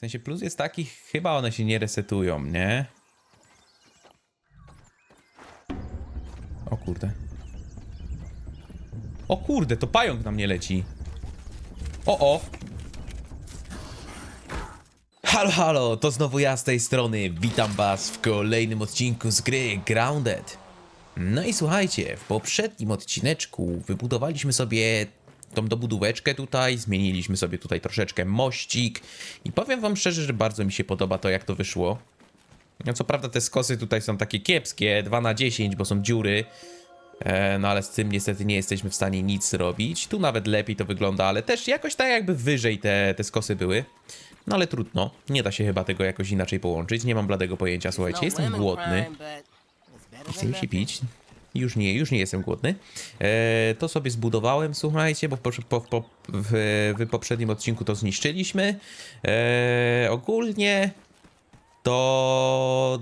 sensie plus jest taki, chyba one się nie resetują, nie? O kurde. O kurde, to pająk na mnie leci. O, o. Halo, halo, to znowu ja z tej strony. Witam was w kolejnym odcinku z gry Grounded. No i słuchajcie, w poprzednim odcineczku wybudowaliśmy sobie tą dobudóweczkę tutaj, zmieniliśmy sobie tutaj troszeczkę mościk i powiem wam szczerze, że bardzo mi się podoba to, jak to wyszło. No co prawda te skosy tutaj są takie kiepskie, 2 na 10, bo są dziury, E, No ale z tym niestety nie jesteśmy w stanie nic zrobić. Tu nawet lepiej to wygląda, ale też jakoś tak jakby wyżej te, te skosy były. No ale trudno, nie da się chyba tego jakoś inaczej połączyć. Nie mam bladego pojęcia, słuchajcie, jestem głodny. Chce mi się pić. Już nie, już nie jestem głodny. E, to sobie zbudowałem, słuchajcie, bo poprze- po, po, w, w poprzednim odcinku to zniszczyliśmy. E, ogólnie to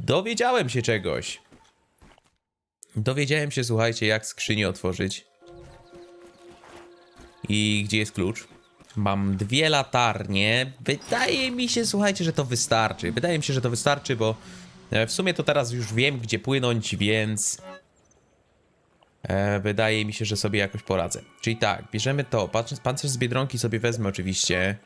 dowiedziałem się czegoś. Dowiedziałem się, słuchajcie, jak skrzynię otworzyć. I gdzie jest klucz? Mam dwie latarnie. Wydaje mi się, słuchajcie, że to wystarczy. Wydaje mi się, że to wystarczy, bo w sumie to teraz już wiem, gdzie płynąć, więc e, wydaje mi się, że sobie jakoś poradzę. Czyli tak, bierzemy to. Pancerz z Biedronki sobie wezmę oczywiście.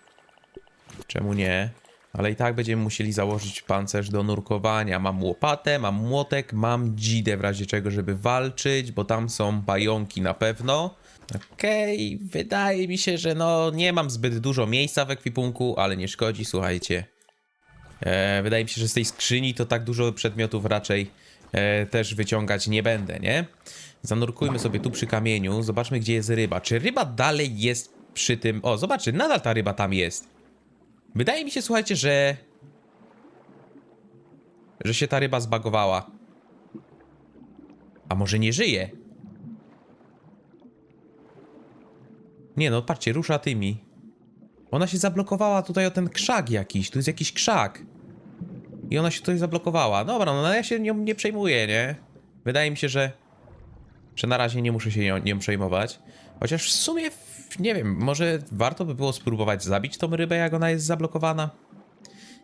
Czemu nie? Ale i tak będziemy musieli założyć pancerz do nurkowania. Mam łopatę, mam młotek, mam dzidę w razie czego, żeby walczyć, bo tam są pająki na pewno. Okej, wydaje mi się, że no nie mam zbyt dużo miejsca w ekwipunku, ale nie szkodzi, słuchajcie. E, wydaje mi się, że z tej skrzyni to tak dużo przedmiotów raczej e, też wyciągać nie będę, nie? Zanurkujmy sobie tu przy kamieniu, zobaczmy gdzie jest ryba. Czy ryba dalej jest przy tym... O, zobaczcie, nadal ta ryba tam jest. Wydaje mi się, słuchajcie, że... Że się ta ryba zbagowała. A może nie żyje? Nie no, patrzcie, rusza tymi. Ona się zablokowała tutaj o ten krzak jakiś. Tu jest jakiś krzak. I ona się tutaj zablokowała. Dobra, no ja się nią nie przejmuję, nie? Wydaje mi się, że... Że na razie nie muszę się nią, nią przejmować. Chociaż w sumie, nie wiem, może warto by było spróbować zabić tą rybę, jak ona jest zablokowana?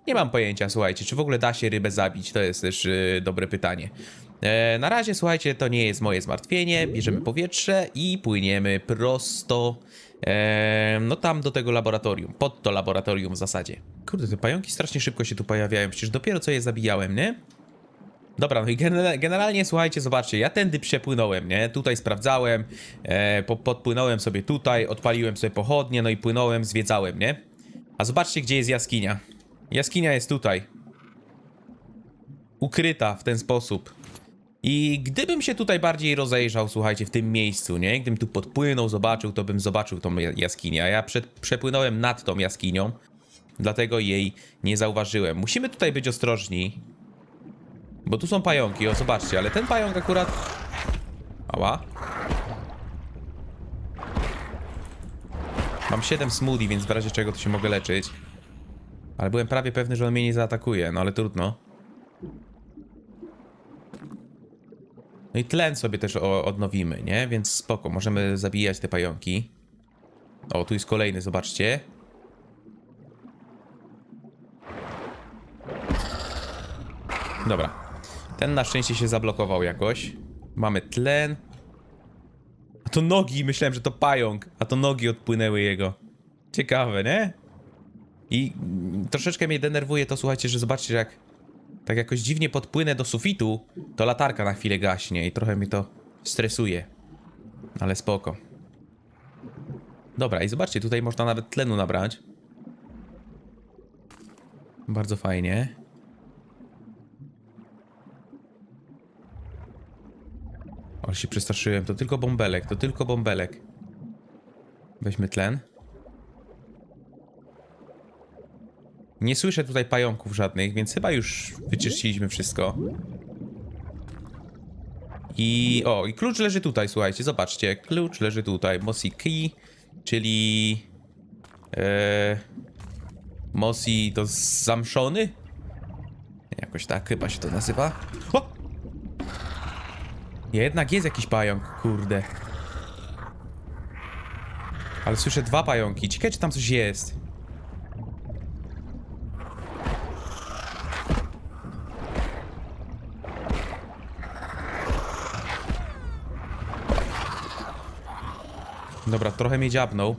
Nie mam pojęcia, słuchajcie, czy w ogóle da się rybę zabić, to jest też yy, dobre pytanie. E, na razie, słuchajcie, to nie jest moje zmartwienie, bierzemy powietrze i płyniemy prosto, e, no tam do tego laboratorium, pod to laboratorium w zasadzie. Kurde, te pająki strasznie szybko się tu pojawiają, przecież dopiero co je zabijałem, nie? Dobra, no i genera- generalnie słuchajcie, zobaczcie, ja tędy przepłynąłem, nie? Tutaj sprawdzałem, e, po, podpłynąłem sobie tutaj, odpaliłem sobie pochodnie, no i płynąłem, zwiedzałem, nie? A zobaczcie, gdzie jest jaskinia. Jaskinia jest tutaj. Ukryta w ten sposób. I gdybym się tutaj bardziej rozejrzał, słuchajcie, w tym miejscu, nie? Gdybym tu podpłynął, zobaczył, to bym zobaczył tą ja- jaskinię. A ja przed, przepłynąłem nad tą jaskinią, dlatego jej nie zauważyłem. Musimy tutaj być ostrożni, bo tu są pająki, o zobaczcie, ale ten pająk akurat... Ała. Mam 7 smoothie, więc w razie czego to się mogę leczyć. Ale byłem prawie pewny, że on mnie nie zaatakuje, no ale trudno. No i tlen sobie też odnowimy, nie? Więc spoko, możemy zabijać te pająki. O, tu jest kolejny, zobaczcie. Dobra. Ten na szczęście się zablokował jakoś. Mamy tlen. A to nogi, myślałem, że to pająk, a to nogi odpłynęły jego. Ciekawe, nie? I mm, troszeczkę mnie denerwuje to, słuchajcie, że zobaczcie, jak tak jakoś dziwnie podpłynę do sufitu, to latarka na chwilę gaśnie i trochę mi to stresuje. Ale spoko. Dobra, i zobaczcie, tutaj można nawet tlenu nabrać. Bardzo fajnie. Ale się przestraszyłem, to tylko bąbelek, to tylko bąbelek. Weźmy tlen. Nie słyszę tutaj pająków żadnych, więc chyba już wyczyściliśmy wszystko. I o, i klucz leży tutaj, słuchajcie, zobaczcie. Klucz leży tutaj. Mossy Key, czyli... E, Mossy to zamszony? Jakoś tak chyba się to nazywa. O! Jednak jest jakiś pająk, kurde. Ale słyszę dwa pająki. Ciekawe, czy tam coś jest. Dobra, trochę mnie dziabnął.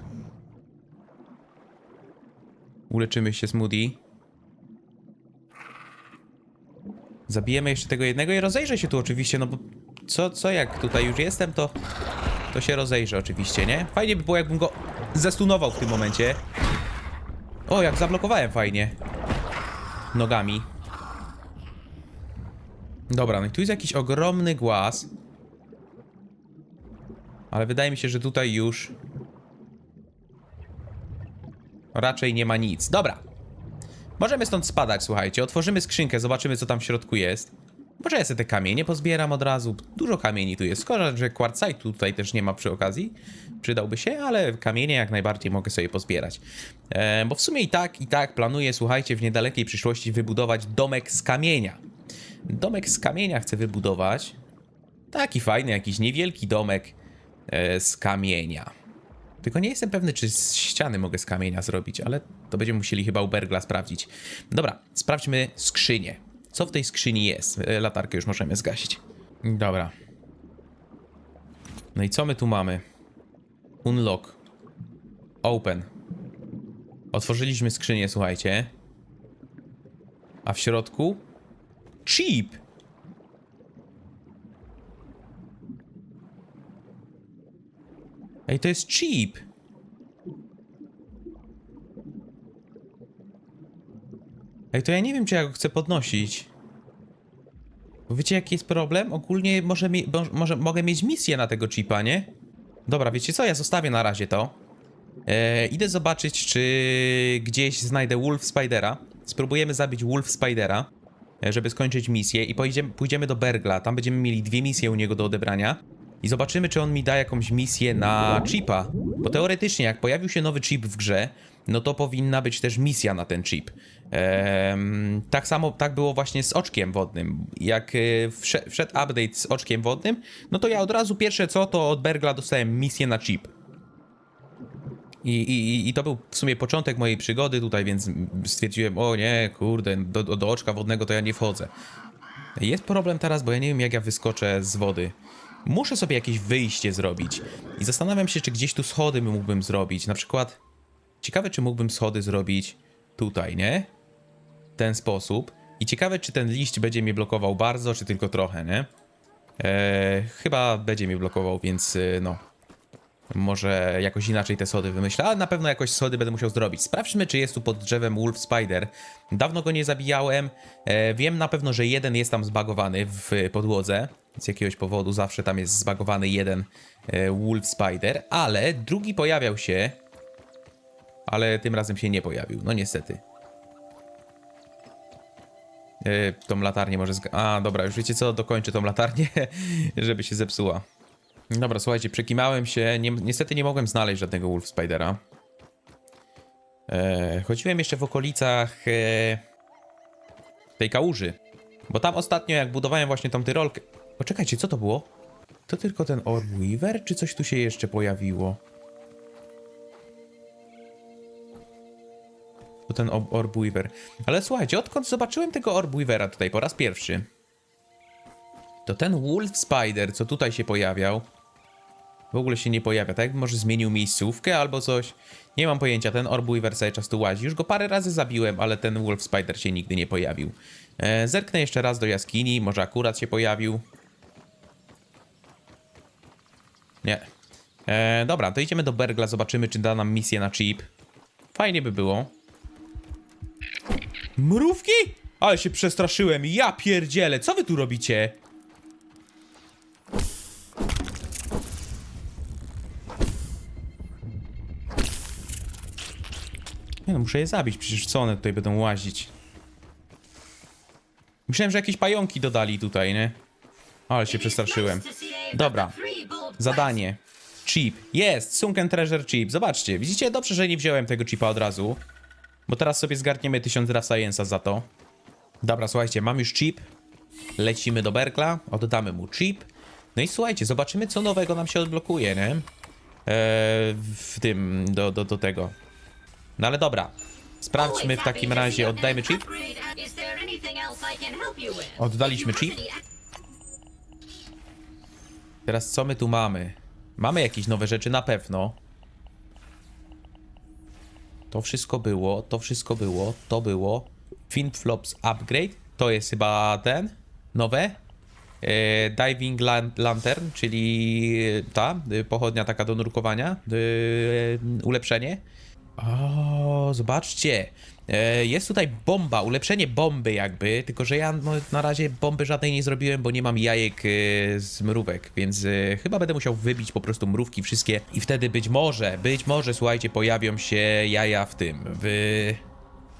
Uleczymy się smoothie. Zabijemy jeszcze tego jednego i rozejrzę się tu oczywiście, no bo co, co jak tutaj już jestem, to to się rozejrzę oczywiście, nie? Fajnie by było, jakbym go zestunował w tym momencie. O, jak zablokowałem fajnie. Nogami. Dobra, no i tu jest jakiś ogromny głaz. Ale wydaje mi się, że tutaj już raczej nie ma nic. Dobra. Możemy stąd spadać, słuchajcie. Otworzymy skrzynkę, zobaczymy, co tam w środku jest. Może ja sobie te kamienie pozbieram od razu. Dużo kamieni tu jest. Szkoda, że quartzite tutaj też nie ma przy okazji. Przydałby się, ale kamienie jak najbardziej mogę sobie pozbierać. E, bo w sumie i tak, i tak planuję, słuchajcie, w niedalekiej przyszłości wybudować domek z kamienia. Domek z kamienia chcę wybudować. Taki fajny, jakiś niewielki domek z kamienia. Tylko nie jestem pewny, czy z ściany mogę z kamienia zrobić, ale to będziemy musieli chyba u Bergla sprawdzić. Dobra, sprawdźmy skrzynię. Co w tej skrzyni jest? E, Latarkę już możemy zgasić. Dobra. No i co my tu mamy? Unlock. Open. Otworzyliśmy skrzynię, słuchajcie. A w środku? Cheap! Ej, to jest cheap! Ej, to ja nie wiem, czy ja go chcę podnosić. Bo wiecie, jaki jest problem? Ogólnie może, mi, może mogę mieć misję na tego chipa, nie? Dobra, wiecie co? Ja zostawię na razie to. E, idę zobaczyć, czy gdzieś znajdę Wolf Spidera. Spróbujemy zabić Wolf Spidera, e, żeby skończyć misję i pójdziemy, pójdziemy do Bergla. Tam będziemy mieli dwie misje u niego do odebrania. I zobaczymy, czy on mi da jakąś misję na chipa. Bo teoretycznie, jak pojawił się nowy chip w grze, no to powinna być też misja na ten chip. Ehm, tak samo tak było właśnie z oczkiem wodnym. Jak wsze- wszedł update z oczkiem wodnym, no to ja od razu pierwsze co, to od Bergla dostałem misję na chip. I, i, I to był w sumie początek mojej przygody tutaj, więc stwierdziłem, o nie, kurde, do, do oczka wodnego to ja nie wchodzę. Jest problem teraz, bo ja nie wiem jak ja wyskoczę z wody. Muszę sobie jakieś wyjście zrobić. I zastanawiam się, czy gdzieś tu schody mógłbym zrobić. Na przykład, ciekawe czy mógłbym schody zrobić tutaj, nie? W ten sposób. I ciekawe, czy ten liść będzie mnie blokował bardzo, czy tylko trochę, nie? Eee, chyba będzie mnie blokował, więc y, no. Może jakoś inaczej te schody wymyślę, ale na pewno jakoś schody będę musiał zrobić. Sprawdźmy, czy jest tu pod drzewem Wolf Spider. Dawno go nie zabijałem. E, wiem na pewno, że jeden jest tam zbagowany w podłodze. Z jakiegoś powodu zawsze tam jest zbagowany jeden e, Wolf Spider, ale drugi pojawiał się. Ale tym razem się nie pojawił. No niestety. E, tą latarnię może. A, dobra, już wiecie co? Dokończę tą latarnię, żeby się zepsuła. Dobra, słuchajcie, przekimałem się. Nie, niestety nie mogłem znaleźć żadnego Wolf Spidera. E, chodziłem jeszcze w okolicach tej kałuży. Bo tam ostatnio, jak budowałem właśnie tą tyrolkę. Poczekajcie, co to było? To tylko ten Orb Weaver, czy coś tu się jeszcze pojawiło? To ten Orb Weaver. Ale słuchajcie, odkąd zobaczyłem tego Orb Weavera tutaj po raz pierwszy, to ten Wolf Spider, co tutaj się pojawiał, w ogóle się nie pojawia, tak? Może zmienił miejscówkę albo coś. Nie mam pojęcia, ten Orb Weaver cały czas tu łazi. Już go parę razy zabiłem, ale ten Wolf Spider się nigdy nie pojawił. E, zerknę jeszcze raz do jaskini, może akurat się pojawił. Nie. E, dobra, to idziemy do Bergla, zobaczymy, czy da nam misję na chip. Fajnie by było. Mrówki? Ale się przestraszyłem, ja pierdzielę, co wy tu robicie? Nie no, muszę je zabić, przecież co one tutaj będą łazić? Myślałem, że jakieś pająki dodali tutaj, nie? Ale się przestraszyłem. Dobra, zadanie. Chip. Jest, Sunken Treasure Chip. Zobaczcie, widzicie? Dobrze, że nie wziąłem tego chipa od razu. Bo teraz sobie zgarniemy 1000 Draft Science'a za to. Dobra, słuchajcie, mam już chip. Lecimy do Berkla, oddamy mu chip. No i słuchajcie, zobaczymy co nowego nam się odblokuje, nie? Eee, w tym, do, do, do tego. No ale dobra. Sprawdźmy w takim razie, oddajmy chip. Oddaliśmy chip. Teraz co my tu mamy? Mamy jakieś nowe rzeczy na pewno. To wszystko było, to wszystko było, to było. Finflops Upgrade, to jest chyba ten, nowe. E, diving lan Lantern, czyli e, ta, e, pochodnia taka do nurkowania, e, ulepszenie. O, zobaczcie, E, Jest tutaj bomba, ulepszenie bomby jakby, tylko że ja no, na razie bomby żadnej nie zrobiłem, bo nie mam jajek e, z mrówek, więc e, chyba będę musiał wybić po prostu mrówki wszystkie i wtedy być może, być może, słuchajcie, pojawią się jaja w tym, w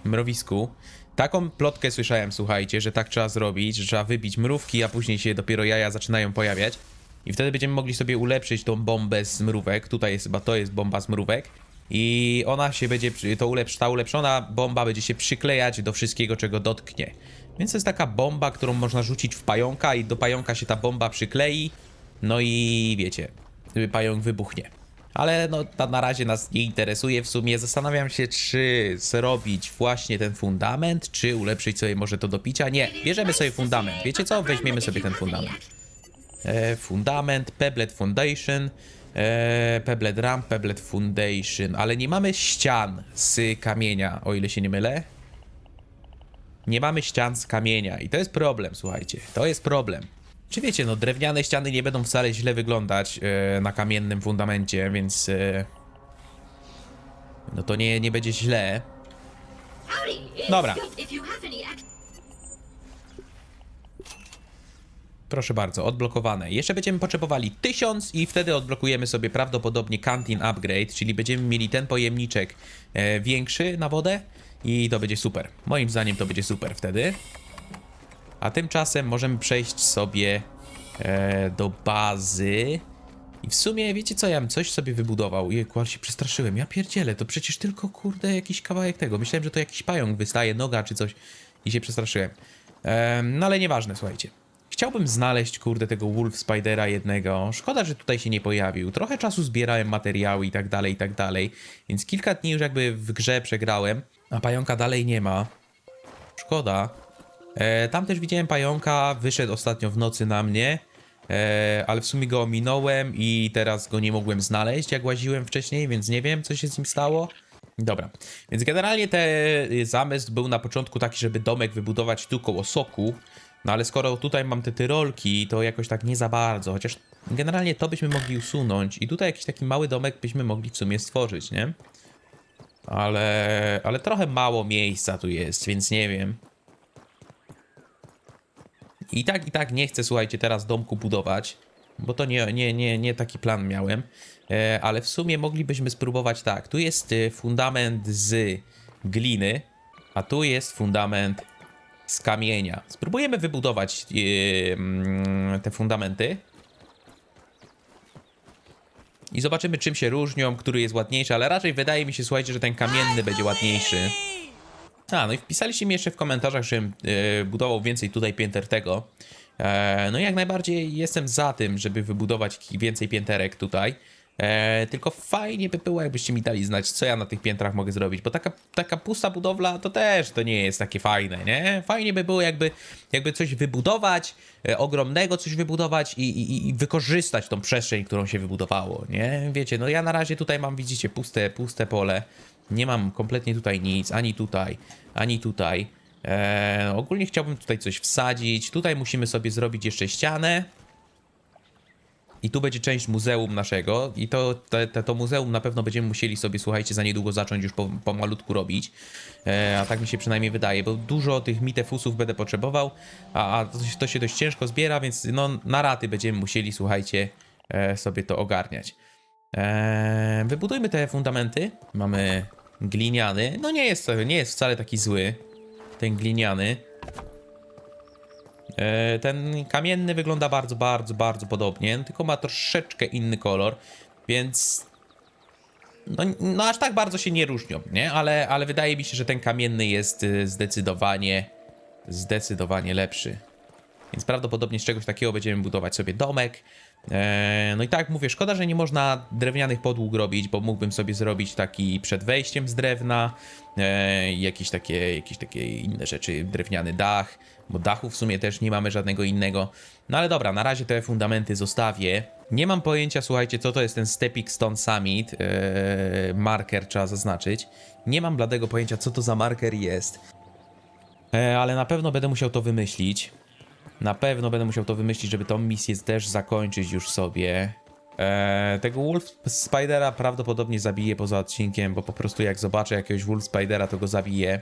mrowisku. Taką plotkę słyszałem, słuchajcie, że tak trzeba zrobić, że trzeba wybić mrówki, a później się dopiero jaja zaczynają pojawiać. I wtedy będziemy mogli sobie ulepszyć tą bombę z mrówek. Tutaj jest chyba to jest bomba z mrówek. I ona się będzie, to ulepsz, ta ulepszona bomba będzie się przyklejać do wszystkiego, czego dotknie. Więc to jest taka bomba, którą można rzucić w pająka i do pająka się ta bomba przyklei. No i wiecie, pająk wybuchnie. Ale no, to na razie nas nie interesuje. W sumie zastanawiam się, czy zrobić właśnie ten fundament, czy ulepszyć sobie może to do picia. Nie, bierzemy sobie fundament. Wiecie co? Weźmiemy sobie ten fundament. E, fundament, Pebblet Foundation, e, Pebblet Ramp, Pebblet Foundation, ale nie mamy ścian z kamienia, o ile się nie mylę. Nie mamy ścian z kamienia i to jest problem, słuchajcie, to jest problem. Czy wiecie, no drewniane ściany nie będą wcale źle wyglądać e, na kamiennym fundamencie, więc e, no to nie, nie będzie źle. Dobra. Proszę bardzo, odblokowane. Jeszcze będziemy potrzebowali 1000 i wtedy odblokujemy sobie prawdopodobnie Canteen Upgrade, czyli będziemy mieli ten pojemniczek e, większy na wodę i to będzie super. Moim zdaniem to będzie super wtedy. A tymczasem możemy przejść sobie e, do bazy. I w sumie, wiecie co, ja bym coś sobie wybudował. Jejku, ale się przestraszyłem. Ja pierdzielę, to przecież tylko, kurde, jakiś kawałek tego. Myślałem, że to jakiś pająk wystaje, noga czy coś. I się przestraszyłem. Em, no ale nieważne, słuchajcie. Chciałbym znaleźć, kurde, tego Wolf Spidera jednego. Szkoda, że tutaj się nie pojawił. Trochę czasu zbierałem materiały i tak dalej, i tak dalej. Więc kilka dni już jakby w grze przegrałem, a pająka dalej nie ma. Szkoda. E, tam też widziałem pająka, wyszedł ostatnio w nocy na mnie, e, ale w sumie go ominąłem i teraz go nie mogłem znaleźć, jak łaziłem wcześniej, więc nie wiem, co się z nim stało. Dobra, więc generalnie ten zamysł był na początku taki, żeby domek wybudować tu koło soku, no ale skoro tutaj mam te tyrolki, to jakoś tak nie za bardzo, chociaż generalnie to byśmy mogli usunąć i tutaj jakiś taki mały domek byśmy mogli w sumie stworzyć, nie? Ale, ale trochę mało miejsca tu jest, więc nie wiem. I tak, i tak nie chcę, słuchajcie, teraz domku budować, bo to nie, nie, nie, nie taki plan miałem. E, ale w sumie moglibyśmy spróbować tak. Tu jest e, fundament z gliny, a tu jest fundament z kamienia. Spróbujemy wybudować e, mm, te fundamenty. I zobaczymy, czym się różnią, który jest ładniejszy, ale raczej wydaje mi się, słuchajcie, że ten kamienny będzie ładniejszy. A, no i wpisaliście mi jeszcze w komentarzach, żebym e, budował więcej tutaj pięter tego. E, no i jak najbardziej jestem za tym, żeby wybudować więcej pięterek tutaj. E, tylko fajnie by było, jakbyście mi dali znać, co ja na tych piętrach mogę zrobić, bo taka, taka pusta budowla to też to nie jest takie fajne, nie? Fajnie by było jakby, jakby coś wybudować, e, ogromnego coś wybudować i, i, i wykorzystać tą przestrzeń, którą się wybudowało, nie? Wiecie, no ja na razie tutaj mam, widzicie, puste, puste pole. Nie mam kompletnie tutaj nic, ani tutaj, ani tutaj. Eee, ogólnie chciałbym tutaj coś wsadzić. Tutaj musimy sobie zrobić jeszcze ścianę. I tu będzie część muzeum naszego. I to, te, te, to muzeum na pewno będziemy musieli sobie, słuchajcie, za niedługo zacząć już po, pomalutku robić. Eee, a tak mi się przynajmniej wydaje, bo dużo tych mitefusów będę potrzebował. A, a to, to się dość ciężko zbiera, więc no, na raty będziemy musieli, słuchajcie, e, sobie to ogarniać. Eee, wybudujmy te fundamenty. Mamy gliniany. No nie jest, nie jest wcale taki zły. Ten gliniany. Eee, ten kamienny wygląda bardzo, bardzo, bardzo podobnie, tylko ma troszeczkę inny kolor, więc no, no aż tak bardzo się nie różnią, nie? Ale, ale wydaje mi się, że ten kamienny jest y, zdecydowanie, zdecydowanie lepszy. Więc prawdopodobnie z czegoś takiego będziemy budować sobie domek. Eee, no i tak mówię, szkoda, że nie można drewnianych podłóg robić, bo mógłbym sobie zrobić taki przed wejściem z drewna, eee, jakieś, takie, jakieś takie inne rzeczy, drewniany dach, bo dachu w sumie też nie mamy żadnego innego. No ale dobra, na razie te fundamenty zostawię. Nie mam pojęcia, słuchajcie, co to jest ten Stepping Stone Summit. Eee, marker trzeba zaznaczyć. Nie mam bladego pojęcia, co to za marker jest. Ale na pewno będę musiał to wymyślić. Na pewno będę musiał to wymyślić, żeby tą misję też zakończyć już sobie. Eee, tego Wolf Spidera prawdopodobnie zabiję poza odcinkiem, bo po prostu jak zobaczę jakiegoś Wolf Spidera, to go zabiję.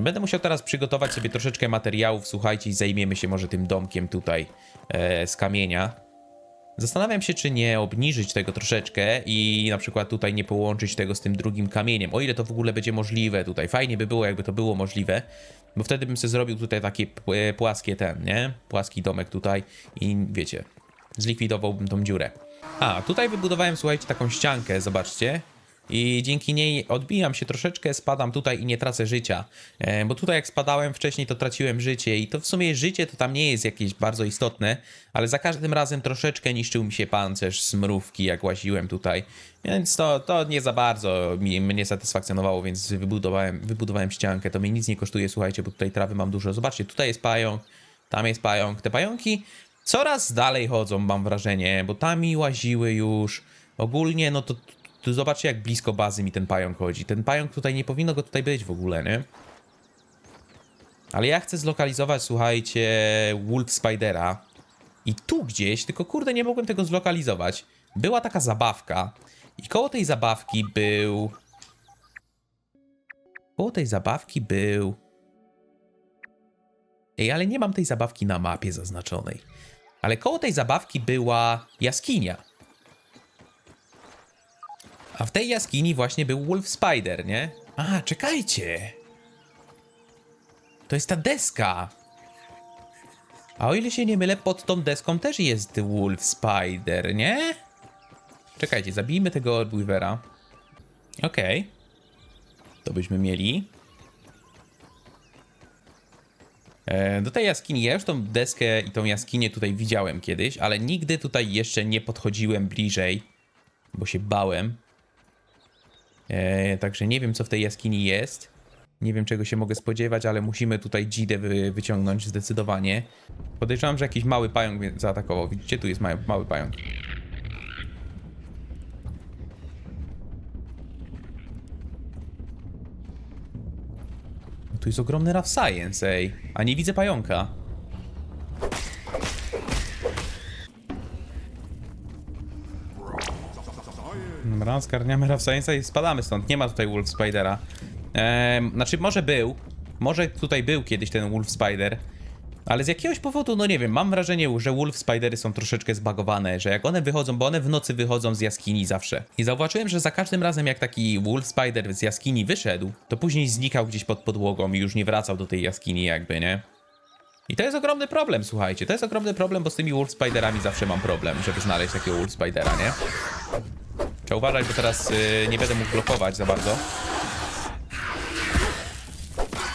Będę musiał teraz przygotować sobie troszeczkę materiałów, słuchajcie, i zajmiemy się może tym domkiem tutaj e, z kamienia. Zastanawiam się, czy nie obniżyć tego troszeczkę i na przykład tutaj nie połączyć tego z tym drugim kamieniem. O ile to w ogóle będzie możliwe tutaj. Fajnie by było, jakby to było możliwe, bo wtedy bym sobie zrobił tutaj takie p- płaskie ten, nie? Płaski domek tutaj i wiecie, zlikwidowałbym tą dziurę. A, tutaj wybudowałem, słuchajcie, taką ściankę, zobaczcie. I dzięki niej odbijam się troszeczkę, spadam tutaj i nie tracę życia. E, bo tutaj jak spadałem wcześniej, to traciłem życie i to w sumie życie to tam nie jest jakieś bardzo istotne, ale za każdym razem troszeczkę niszczył mi się pancerz z mrówki, jak łaziłem tutaj. Więc to, to nie za bardzo mi, mnie satysfakcjonowało, więc wybudowałem, wybudowałem ściankę. To mnie nic nie kosztuje, słuchajcie, bo tutaj trawy mam dużo. Zobaczcie, tutaj jest pająk, tam jest pająk. Te pająki coraz dalej chodzą, mam wrażenie, bo tam mi łaziły już. Ogólnie, no to, to zobaczcie, jak blisko bazy mi ten pająk chodzi. Ten pająk tutaj nie powinno go tutaj być w ogóle, nie? Ale ja chcę zlokalizować, słuchajcie, Wolf Spidera. I tu gdzieś, tylko kurde, nie mogłem tego zlokalizować. Była taka zabawka. I koło tej zabawki był. Koło tej zabawki był. Ej, ale nie mam tej zabawki na mapie zaznaczonej. Ale koło tej zabawki była jaskinia. A w tej jaskini właśnie był Wolf Spider, nie? A, czekajcie. To jest ta deska. A o ile się nie mylę, pod tą deską też jest Wolf Spider, nie? Czekajcie, zabijmy tego Weavera. Okej. To byśmy mieli. E, Do tej jaskini, ja już tą deskę i tą jaskinię tutaj widziałem kiedyś, ale nigdy tutaj jeszcze nie podchodziłem bliżej, bo się bałem. E, także nie wiem, co w tej jaskini jest. Nie wiem, czego się mogę spodziewać, ale musimy tutaj dzidę wy, wyciągnąć zdecydowanie. Podejrzewam, że jakiś mały pająk mnie zaatakował. Widzicie, tu jest mały, mały pająk. Tu jest ogromny Rough Science, ej. A nie widzę pająka. Dobra, zgarniamy Science'a i spadamy stąd. Nie ma tutaj Wolf Spidera. Ehm, znaczy, może był. Może tutaj był kiedyś ten Wolf Spider. Ale z jakiegoś powodu, no nie wiem, mam wrażenie, że Wolf Spidery są troszeczkę zbagowane, że jak one wychodzą, bo one w nocy wychodzą z jaskini zawsze. I zauważyłem, że za każdym razem jak taki Wolf Spider z jaskini wyszedł, to później znikał gdzieś pod podłogą i już nie wracał do tej jaskini jakby, nie? I to jest ogromny problem, słuchajcie, to jest ogromny problem, bo z tymi Wolf Spiderami zawsze mam problem, żeby znaleźć takiego Wolf Spidera, nie? Trzeba uważać, bo teraz y, nie będę mógł blokować za bardzo.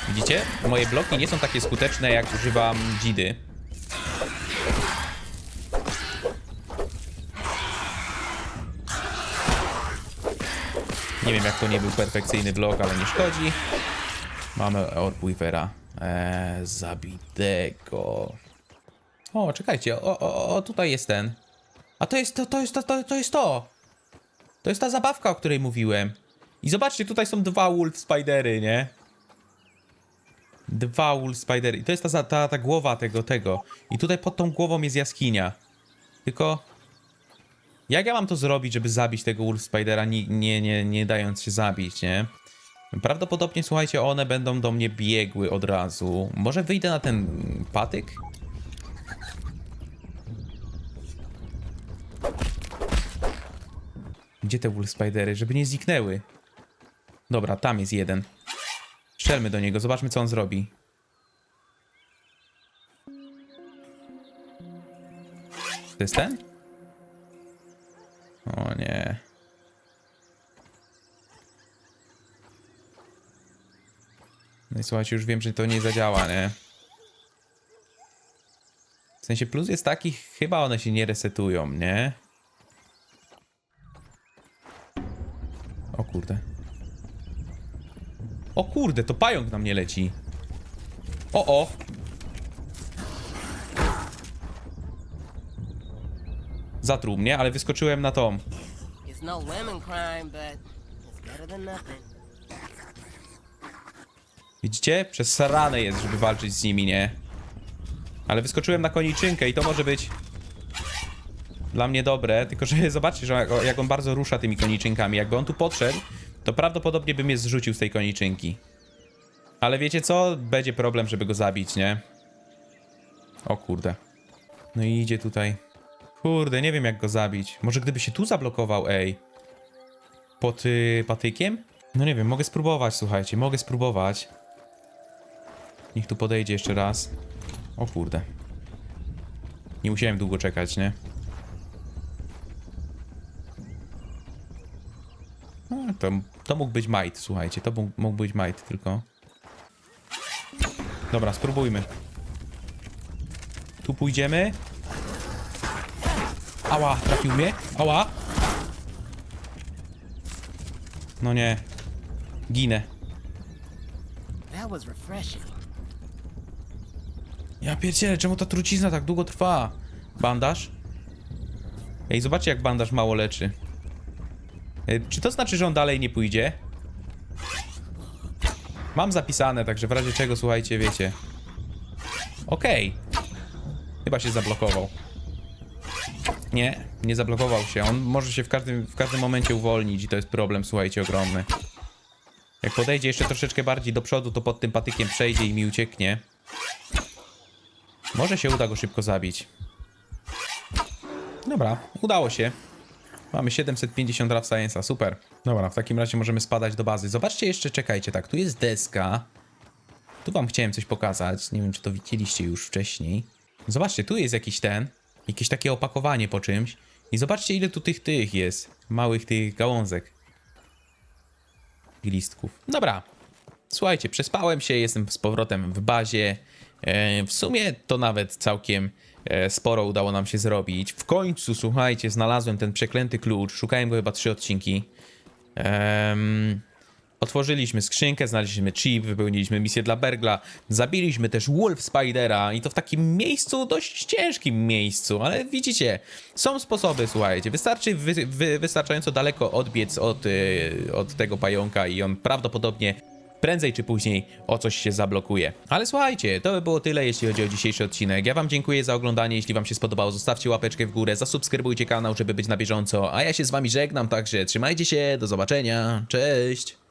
Widzicie? Moje bloki nie są takie skuteczne, jak używam dzidy. Nie wiem, jak to nie był perfekcyjny blok, ale nie szkodzi. Mamy Orb-Weavera. Eee, zabitego. O, czekajcie, o, o, o, tutaj jest ten. A to jest to, to jest to, to, to jest to. To jest ta zabawka, o której mówiłem. I zobaczcie, tutaj są dwa Wolf Spidery, nie? Dwa Wolf Spidery. I to jest ta, ta, ta głowa tego, tego. I tutaj pod tą głową jest jaskinia. Tylko... Jak ja mam to zrobić, żeby zabić tego Wolf Spidera, nie, nie, nie, nie dając się zabić, nie? Prawdopodobnie, słuchajcie, one będą do mnie biegły od razu. Może wyjdę na ten patyk? Gdzie te Wolf Spidery? Żeby nie zniknęły. Dobra, tam jest jeden. Strzelmy do niego, zobaczmy co on zrobi. To jest ten? O nie. No i słuchajcie, już wiem, że to nie zadziała, nie? W sensie plus jest taki, chyba one się nie resetują, nie? O kurde. O kurde, to pająk na mnie leci. O, o. Zatruł mnie, ale wyskoczyłem na tą. No. Widzicie? Przesrane jest, żeby walczyć z nimi, nie? Ale wyskoczyłem na koniczynkę i to może być dla mnie dobre, tylko że zobaczcie, że jak- on bardzo rusza tymi koniczynkami. Jakby on tu podszedł, to prawdopodobnie by mnie zrzucił z tej koniczynki. Ale wiecie co? Będzie problem, żeby go zabić, nie? O kurde. No i idzie tutaj. Kurde, nie wiem jak go zabić. Może gdyby się tu zablokował, ej. Pod y, patykiem? No nie wiem, mogę spróbować, słuchajcie, mogę spróbować. Niech tu podejdzie jeszcze raz. O kurde. Nie musiałem długo czekać, nie? To, to mógł być might, słuchajcie, to mógł, mógł być might, tylko... Dobra, spróbujmy. Tu pójdziemy. Ała, trafił mnie? Ała! No nie. Ginę. Ja pierdzielę, czemu ta trucizna tak długo trwa? Bandaż? Ej, zobaczcie jak bandaż mało leczy. Ej, Czy to znaczy, że on dalej nie pójdzie? Mam zapisane, także w razie czego, słuchajcie, wiecie. Okej. Chyba się zablokował. Nie, nie zablokował się. On może się w każdym, w każdym momencie uwolnić i to jest problem, słuchajcie, ogromny. Jak podejdzie jeszcze troszeczkę bardziej do przodu, to pod tym patykiem przejdzie i mi ucieknie. Może się uda go szybko zabić. Dobra, udało się. Mamy 750 Rough Science'a, super. Dobra, w takim razie możemy spadać do bazy. Zobaczcie jeszcze, czekajcie, tak, tu jest deska. Tu wam chciałem coś pokazać, nie wiem czy to widzieliście już wcześniej. Zobaczcie, tu jest jakiś ten, jakieś takie opakowanie po czymś. I zobaczcie ile tu tych tych jest, małych tych gałązek. I listków. Dobra, Słuchajcie, przespałem się, jestem z powrotem w bazie. E, w sumie to nawet całkiem sporo udało nam się zrobić. W końcu, słuchajcie, znalazłem ten przeklęty klucz. Szukałem go chyba trzy odcinki. Em, otworzyliśmy skrzynkę, znaleźliśmy chip, wypełniliśmy misję dla Bergla. Zabiliśmy też Wolf Spidera i to w takim miejscu, dość ciężkim miejscu, ale widzicie, są sposoby, słuchajcie. Wystarczy wy, wy, wystarczająco daleko odbiec od, y, od tego pająka i on prawdopodobnie prędzej czy później o coś się zablokuje. Ale słuchajcie, to by było tyle, jeśli chodzi o dzisiejszy odcinek. Ja wam dziękuję za oglądanie. Jeśli wam się spodobało, zostawcie łapeczkę w górę, zasubskrybujcie kanał, żeby być na bieżąco. A ja się z wami żegnam, także trzymajcie się, do zobaczenia, cześć!